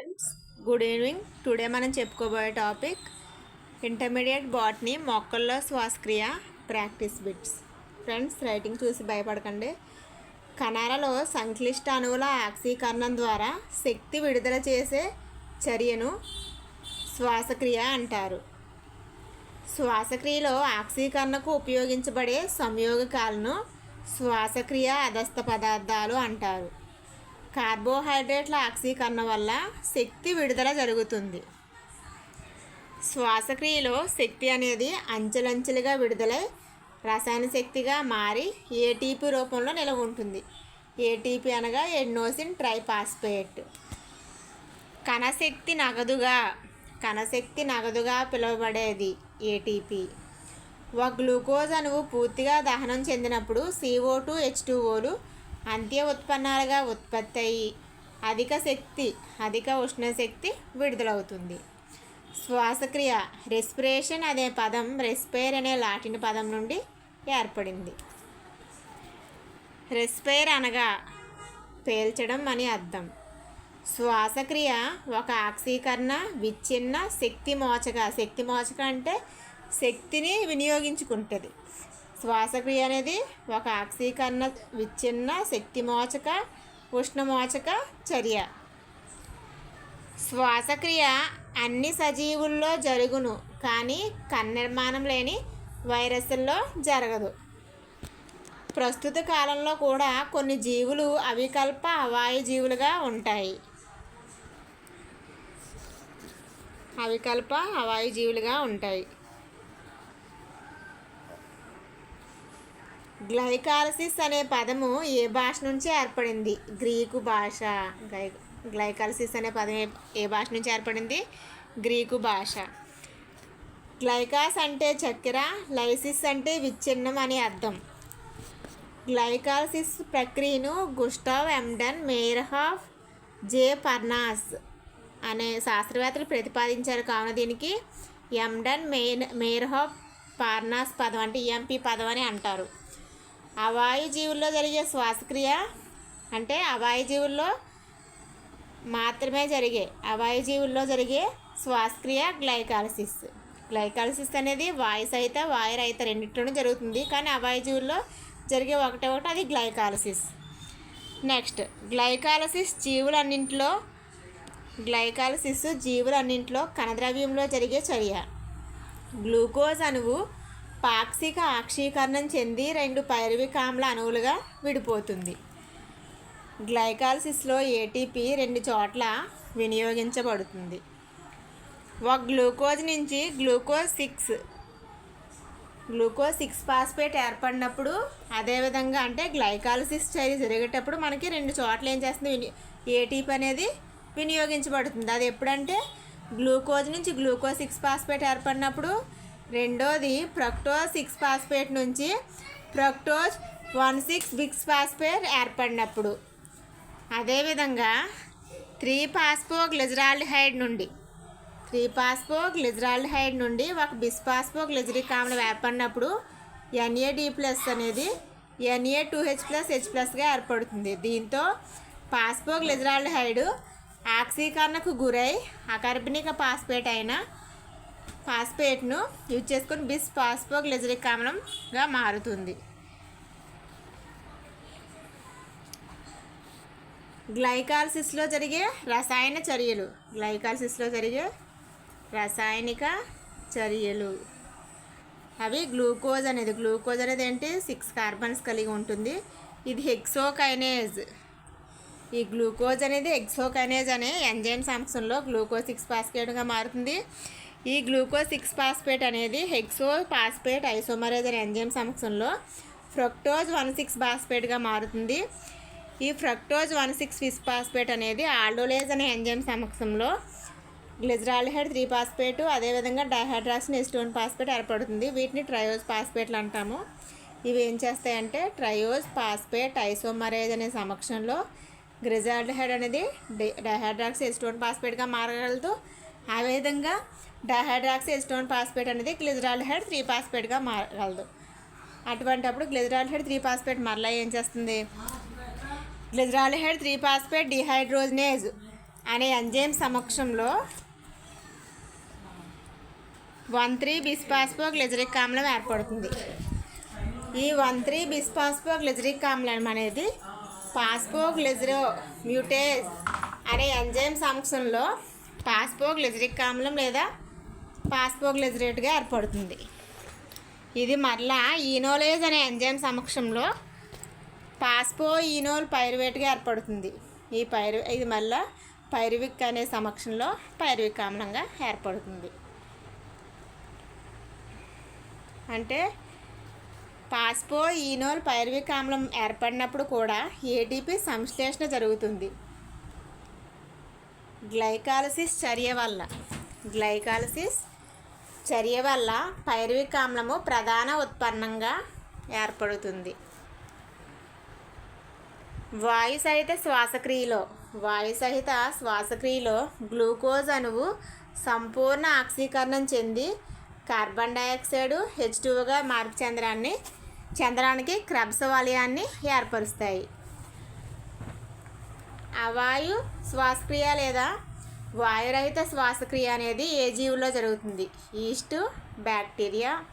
Friends good evening today మనం చెప్పుకోబోయే topic intermediate botany మొక్కల్లో శ్వాసక్రియ ప్రాక్టీస్ బిట్స్ ఫ్రెండ్స్ రైటింగ్ చూసి భయపడకండి. కణాలలో సంక్లిష్ట అణువుల ఆక్సీకరణం ద్వారా శక్తి విడుదల చేసే చర్యను శ్వాసక్రియ అంటారు. శ్వాసక్రియలో ఆక్సీకరణకు ఉపయోగించబడే సంయోగకాలను శ్వాసక్రియ అధస్థ పదార్థాలు అంటారు. కార్బోహైడ్రేట్ల ఆక్సీకరణ వల్ల శక్తి విడుదల జరుగుతుంది. శ్వాసక్రియలో శక్తి అనేది అంచెలంచెలుగా విడుదలై రసాయన శక్తిగా మారి ఏటీపీ రూపంలో నిలవ ఉంటుంది. ఏటీపీ అనగా ఎడ్నోసిన్ ట్రైపాస్పేట్. కణశక్తి నగదుగా కణశక్తి నగదుగా పిలువబడేది ఏటీపీ ఒక గ్లూకోజ్ అణువు పూర్తిగా దహనం చెందినప్పుడు సిఓ టూ హెచ్ టూఓలు అంత్య ఉత్పన్నాలుగా ఉత్పత్తి అయ్యి అధిక శక్తి అధిక ఉష్ణశక్తి విడుదలవుతుంది. శ్వాసక్రియ రెస్పిరేషన్ అనే పదం రెస్పైర్ అనే లాటిన్ పదం నుండి ఏర్పడింది. రెస్పైర్ అనగా పేల్చడం అని అర్థం. శ్వాసక్రియ ఒక ఆక్సీకరణ విచ్ఛిన్న శక్తి మోచక శక్తి మోచక అంటే శక్తిని వినియోగించుకుంటుంది. శ్వాసక్రియ అనేది ఒక ఆక్సీకరణ విచ్ఛిన్న శక్తిమోచక ఉష్ణమోచక చర్య. శ్వాసక్రియ అన్ని సజీవుల్లో జరుగును కానీ కన్నిర్మాణం లేని వైరస్ల్లో జరగదు. ప్రస్తుత కాలంలో కూడా కొన్ని జీవులు అవికల్ప అవాయు జీవులుగా ఉంటాయి. అవికల్ప అవాయు జీవులుగా ఉంటాయి. గ్లైకాలసిస్ అనే పదము ఏ భాష నుంచి ఏర్పడింది? గ్రీకు భాష. గ్లై గ్లైకాలసిస్ అనే పదం ఏ భాష నుంచి ఏర్పడింది? గ్రీకు భాష. గ్లైకాస్ అంటే చక్కెర లైసిస్ అంటే విచ్ఛిన్నం అని అర్థం. గ్లైకాలసిస్ ప్రక్రియను గుస్టావ్ ఎమ్డన్ మేర్హాఫ్ జే పర్నాస్ అనే శాస్త్రవేత్తలు ప్రతిపాదించారు. కావున దీనికి ఎమ్డన్ మేర్ హాఫ్ పార్నాస్ పదం అంటే ఎంపీ పదం అని అంటారు. అవాయు జీవుల్లో జరిగే శ్వాసక్రియ అంటే అవాయు జీవుల్లో మాత్రమే జరిగే అవాయుజీవుల్లో జరిగే శ్వాసక్రియ గ్లైకాలసిస్. గ్లైకాలసిస్ అనేది వాయు సహిత వాయు రహిత రెండింటిలోనూ జరుగుతుంది. కానీ అవాయుజీవుల్లో జరిగే ఒకటే ఒకటి అది గ్లైకాలసిస్. నెక్స్ట్ గ్లైకాలసిస్ జీవులన్నింటిలో గ్లైకాలసిస్ జీవులన్నింటిలో కణద్రవ్యంలో జరిగే చర్య. గ్లూకోజ్ అణువు పాక్షిక ఆక్షీకరణం చెంది రెండు పైరువిక ఆమ్ల అణువులుగా విడిపోతుంది. గ్లైకాలసిస్లో ఏటీపీ రెండు చోట్ల వినియోగించబడుతుంది. ఒక గ్లూకోజ్ నుంచి glucose six glucose six phosphate ఏర్పడినప్పుడు అదేవిధంగా అంటే గ్లైకాలసిస్ చర్య జరిగేటప్పుడు మనకి రెండు చోట్ల ఏం చేస్తుంది? విని ఏటీపీ అనేది వినియోగించబడుతుంది. అది ఎప్పుడంటే గ్లూకోజ్ నుంచి గ్లూకోజ్ సిక్స్ ఫాస్ఫేట్ ఏర్పడినప్పుడు రెండోది ప్రక్టోజ్ సిక్స్ ఫాస్ఫేట్ నుంచి fructose one six Biks phosphate ఏర్పడినప్పుడు. అదేవిధంగా త్రీ పాస్పో గ్లిజరాల్డిహైడ్ నుండి త్రీ పాస్పో గ్లిజరాల్డిహైడ్ నుండి ఒక బిస్పాస్పో గ్లిజరిక్ ఆమ్లం ఏర్పడినప్పుడు ఎన్ఏడి ప్లస్ అనేది NA two H plus H ప్లస్గా ఏర్పడుతుంది. దీంతో పాస్పో గ్లిజరాల్డిహైడ్ ఆక్సీకరణకు గురై అకర్బనిక పాస్పేట్ అయిన ఫాస్ఫేట్ను యూజ్ చేసుకొని బిస్ ఫాస్ఫో గ్లిజరిక్ ఆమ్లంగా మారుతుంది. గ్లైకాలసిస్లో జరిగే రసాయన చర్యలు. గ్లైకాలసిస్లో జరిగే రసాయనిక చర్యలు. అవి గ్లూకోజ్ అనేది గ్లూకోజ్ అనేది ఏంటి? సిక్స్ కార్బన్స్ కలిగి ఉంటుంది. ఇది హెక్సోకైనేజ్. ఈ గ్లూకోజ్ అనేది ఎక్సోకైనేజ్ అనే ఎంజైమ్ సంస్థలో గ్లూకోజ్ సిక్స్ పాస్కేట్గా మారుతుంది. ఈ గ్లూకోజ్ సిక్స్ ఫాస్ఫేట్ అనేది హెక్సో ఫాస్ఫేట్ ఐసోమరేజ్ అనే ఎంజైమ్ సమక్షంలో ఫ్రక్టోజ్ వన్ సిక్స్ ఫాస్ఫేట్గా మారుతుంది. ఈ ఫ్రక్టోజ్ వన్ సిక్స్ ఫిస్ ఫాస్ఫేట్ అనేది ఆల్డోలేజ్ అనే ఎంజైమ్ సమక్షంలో గ్లిజరాల్డిహైడ్ త్రీ ఫాస్ఫేట్ అదేవిధంగా డైహైడ్రాక్సిన్ ఎస్టోన్ ఫాస్ఫేట్ ఏర్పడుతుంది. వీటిని ట్రయోజ్ ఫాస్ఫేట్లు అంటాము. ఇవి ఏం చేస్తాయంటే ట్రయోజ్ ఫాస్ఫేట్ ఐసోమరేజ్ అనే సమక్షంలో గ్లిజరాల్డిహైడ్ అనేది డైహైడ్రాక్సి ఎస్టోన్ ఫాస్ఫేట్గా మారగలదు. ఆ విధంగా డైహైడ్రాక్సి ఎస్టోన్ ఫాస్ఫేట్ అనేది గ్లిజరాల్డిహైడ్ త్రీ ఫాస్ఫేట్గా మారగలదు. అటువంటప్పుడు గ్లిజరాల్డిహైడ్ త్రీ ఫాస్ఫేట్ మరలా ఏం చేస్తుంది? గ్లిజరాల్డిహైడ్ త్రీ ఫాస్ఫేట్ డిహైడ్రోజనేజ్ అనే ఎంజైమ్ సమక్షంలో వన్ త్రీ బిస్పాస్పో గ్లిజరిక్ ఆమ్లం ఏర్పడుతుంది. ఈ వన్ త్రీ బిస్పాస్పో గ్లిజరిక్ ఆమ్లం అనేది పాస్పో గ్లిజరో మ్యూటేజ్ అనే ఎంజైమ్ సమక్షంలో పాస్పో గ్లిజరిక్ ఆమ్లం లేదా పాస్పో గ్లిజరేట్గా ఏర్పడుతుంది. ఇది మరలా ఈనోలేజ్ అనే ఎంజైమ్ సమక్షంలో పాస్పో ఈనోల్ పైరువేట్గా ఏర్పడుతుంది. ఈ పైరు ఇది మళ్ళా పైరువిక్ అనే సమక్షంలో పైరువిక్ ఆమ్లంగా ఏర్పడుతుంది. అంటే పాస్పో ఈనోల్ పైరువిక్ ఆమ్లం ఏర్పడినప్పుడు కూడా ఏటీపీ సంశ్లేషణ జరుగుతుంది. గ్లైకాలసిస్ చర్య వల్ల. గ్లైకాలసిస్ చర్య వల్ల పైరువిక్ ఆమ్లము ప్రధాన ఉత్పన్నంగా ఏర్పడుతుంది. వాయు సహిత శ్వాసక్రియలో వాయు సహిత శ్వాసక్రియలో గ్లూకోజ్ అణువు సంపూర్ణ ఆక్సీకరణం చెంది కార్బన్ డైఆక్సైడ్ హెచ్ టూగా మార్పు చెందడాన్ని చెందడానికి క్రబ్స వలయాన్ని ఏర్పరుస్తాయి. అవాయు శ్వాసక్రియ లేదా వాయురహిత శ్వాసక్రియ అనేది ఏ జీవుల్లో జరుగుతుంది? ఈస్ట్ బ్యాక్టీరియా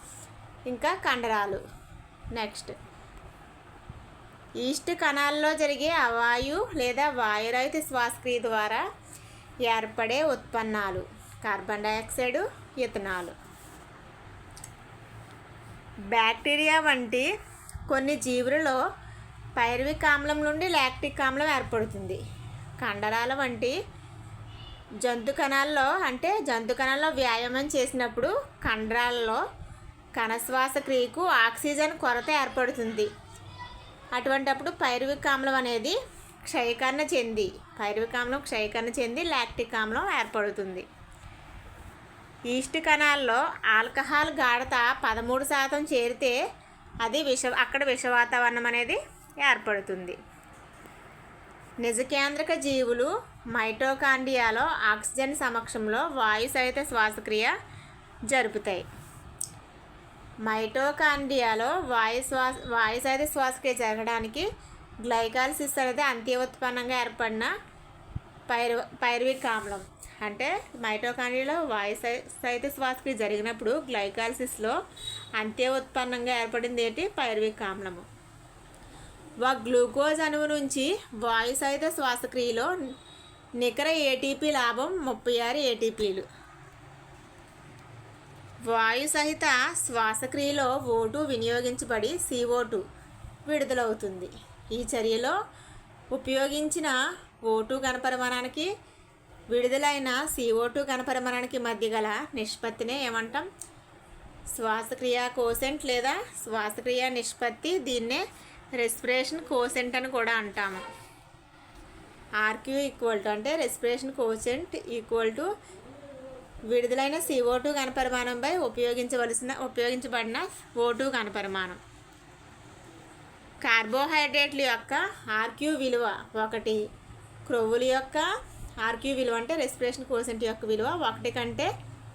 ఇంకా కండరాలు. నెక్స్ట్. ఈస్ట్ కణాల్లో జరిగే అవాయు లేదా వాయురహిత శ్వాసక్రియ ద్వారా ఏర్పడే ఉత్పన్నాలు. Carbon dioxide ఇథనాలు. బ్యాక్టీరియా వంటి కొన్ని జీవులలో పైర్విక్ ఆమ్లం నుండి లాక్టిక్ ఆమ్లం ఏర్పడుతుంది. కండరాల వంటి జంతు కణాల్లో అంటే జంతు కణాల్లో వ్యాయామం చేసినప్పుడు కండరాల్లో కణశ్వాస క్రియకు ఆక్సిజన్ కొరత ఏర్పడుతుంది. అటువంటప్పుడు పైరువిక్ ఆమ్లం అనేది క్షయకరణ చెంది పైరువిక్ ఆమ్లం క్షయకరణ చెంది లాక్టిక్ ఆమ్లం ఏర్పడుతుంది. ఈస్ట్ కణాల్లో ఆల్కహాల్ గాఢత పదమూడు శాతం చేరితే అది విష అక్కడ విష వాతావరణం అనేది ఏర్పడుతుంది. నిజకేంద్రక జీవులు మైటోకాండియాలో ఆక్సిజన్ సమక్షంలో వాయుసహిత శ్వాసక్రియ జరుపుతాయి. మైటోకాండియాలో వాయు శ్వాస వాయుసహిత శ్వాసక్రియ జరగడానికి గ్లైకాలసిస్ అనేది అంత్య ఉత్పన్నంగా ఏర్పడిన పైరు పైరువిక్ ఆమ్లం అంటే మైటోకాండియాలో వాయు సహిత శ్వాసక్రియ జరిగినప్పుడు గ్లైకాలసిస్లో అంత్య ఉత్పన్నంగా ఏర్పడింది ఏంటి? పైరువిక్ ఆమ్లము ఒక గ్లూకోజ్ అణువు నుంచి వాయు సహిత శ్వాసక్రియలో నికర ఏటీపీ లాభం ముప్పై ఆరు ఏటీపీలు వాయు సహిత శ్వాసక్రియలో ఓటు వినియోగించబడి CO2 విడుదలవుతుంది. ఈ చర్యలో ఉపయోగించిన ఓటు కనపరిమాణానికి విడుదలైన CO2 కనపరిమాణానికి మధ్య గల నిష్పత్తినే ఏమంటాం? శ్వాసక్రియ కోసెంట్ లేదా శ్వాసక్రియ నిష్పత్తి దీన్నే రెస్పిరేషన్ కోసెంట్ అని కూడా అంటాము. ఆర్క్యూ ఈక్వల్ టు అంటే రెస్పిరేషన్ కోసెంట్ ఈక్వల్ టు విడుదలైన సిఓ టూ కనపరిమాణంపై ఉపయోగించవలసిన ఉపయోగించబడిన ఓ టూ కనపరిమాణం కార్బోహైడ్రేట్ల యొక్క ఆర్క్యూ విలువ ఒకటి. క్రొవ్వుల యొక్క ఆర్క్యూ విలువ అంటే రెస్పిరేషన్ కోసెంట్ యొక్క విలువ ఒకటి కంటే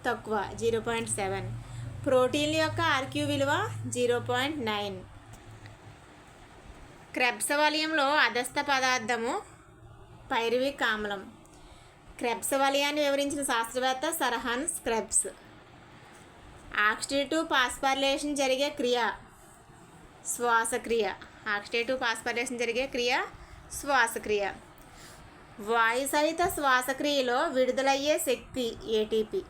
తక్కువ జీరో పాయింట్ సెవెన్. ప్రోటీన్ల యొక్క ఆర్క్యూ విలువ జీరో పాయింట్ నైన్. క్రెబ్స్ వలయంలో అధస్థ పదార్థము పైరవి ఆమ్లం క్రెబ్స్ వలయాన్ని వివరించిన శాస్త్రవేత్త సరహాన్ స్క్రెబ్స్. ఆక్సిడేటివ్ పాస్పర్లేషన్ జరిగే క్రియ. శ్వాసక్రియ. ఆక్సిడేటివ్ పాస్పర్లేషన్ జరిగే క్రియ శ్వాసక్రియ. వాయు సహిత శ్వాసక్రియలో విడుదలయ్యే శక్తి ఏటీపీ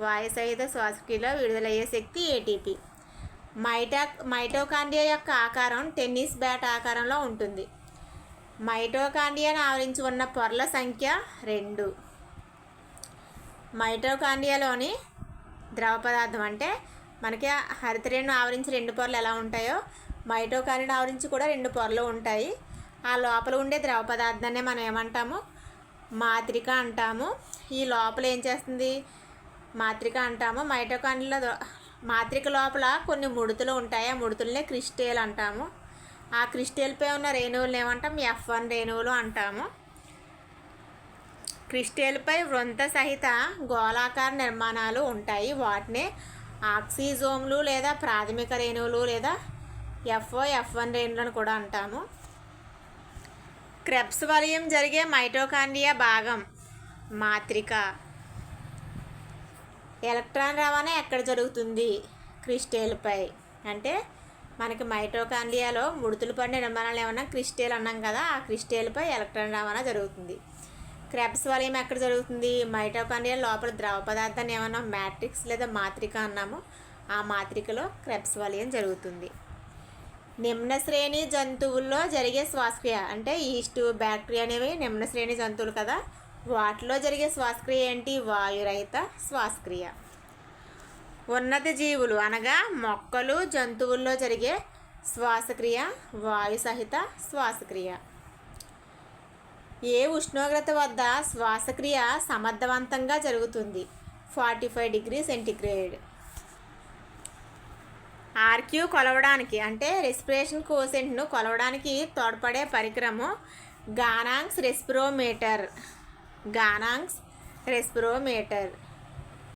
వాయు సహిత శ్వాసక్రియలో విడుదలయ్యే శక్తి ఏటీపీ మైటా మైటోకాండియా యొక్క ఆకారం టెన్నిస్ బ్యాట్ ఆకారంలో ఉంటుంది. మైటోకాండియాను ఆవరించి ఉన్న పొరల సంఖ్య రెండు. మైటోకాండియాలోని ద్రవ పదార్థం అంటే మనకి హరితరేణు ఆవరించి రెండు పొరలు ఎలా ఉంటాయో మైటోకాండియాను ఆవరించి కూడా రెండు పొరలు ఉంటాయి. ఆ లోపల ఉండే ద్రవ పదార్థాన్ని మనం ఏమంటాము? మాత్రిక అంటాము. ఈ లోపల ఏం చేస్తుంది? మాత్రిక అంటాము. మైటోకాండియాలో మాత్రిక లోపల కొన్ని ముడుతులు ఉంటాయి. ఆ ముడుతులనే క్రిస్టేల్ అంటాము. ఆ క్రిస్టేల్పై ఉన్న రేణువులను ఏమంటాం? ఎఫ్ వన్ రేణువులు అంటాము. క్రిస్టేల్పై వృంత సహిత గోళాకార నిర్మాణాలు ఉంటాయి. వాటిని ఆక్సిజోమ్లు లేదా ప్రాథమిక రేణువులు లేదా ఎఫ్ఓ ఎఫ్ వన్ రేణులను కూడా అంటాము. క్రెప్స్ వలయం జరిగే మైటోకాండియా భాగం మాత్రిక. ఎలక్ట్రాన్ రవాణా ఎక్కడ జరుగుతుంది? క్రిస్టేల్పై. అంటే మనకి మైటోకాండ్రియాలో ముడుతులు పడిన నిర్మాణాలు ఏమన్నా క్రిస్టేల్ అన్నాం కదా ఆ క్రిస్టేల్పై ఎలక్ట్రాన్ రవాణా జరుగుతుంది. క్రెబ్స్ వలయం ఎక్కడ జరుగుతుంది? మైటోకాండియా లోపల ద్రవ పదార్థాన్ని ఏమన్నా మ్యాట్రిక్స్ లేదా మాత్రిక అన్నామో. ఆ మాత్రికలో క్రెబ్స్ వలయం జరుగుతుంది. నిమ్న శ్రేణి జంతువుల్లో జరిగే శ్వాసక్రియ అంటే ఈస్ట్ బ్యాక్టీరియా అనేవి నిమ్న శ్రేణి జంతువులు కదా వాటిలో జరిగే శ్వాసక్రియ ఏంటి? వాయురహిత శ్వాసక్రియ. ఉన్నత జీవులు అనగా మొక్కలు జంతువుల్లో జరిగే శ్వాసక్రియ వాయు సహిత శ్వాసక్రియ. ఏ ఉష్ణోగ్రత వద్ద శ్వాసక్రియ సమర్థవంతంగా జరుగుతుంది? Forty five degree centigrade. RQ కొలవడానికి అంటే రెస్పిరేషన్ కోసెంట్ను కొలవడానికి తోడ్పడే పరికరము గానాంగ్స్ రెస్పిరోమీటర్. గానాంగ్స్ రెస్పిరోమీటర్.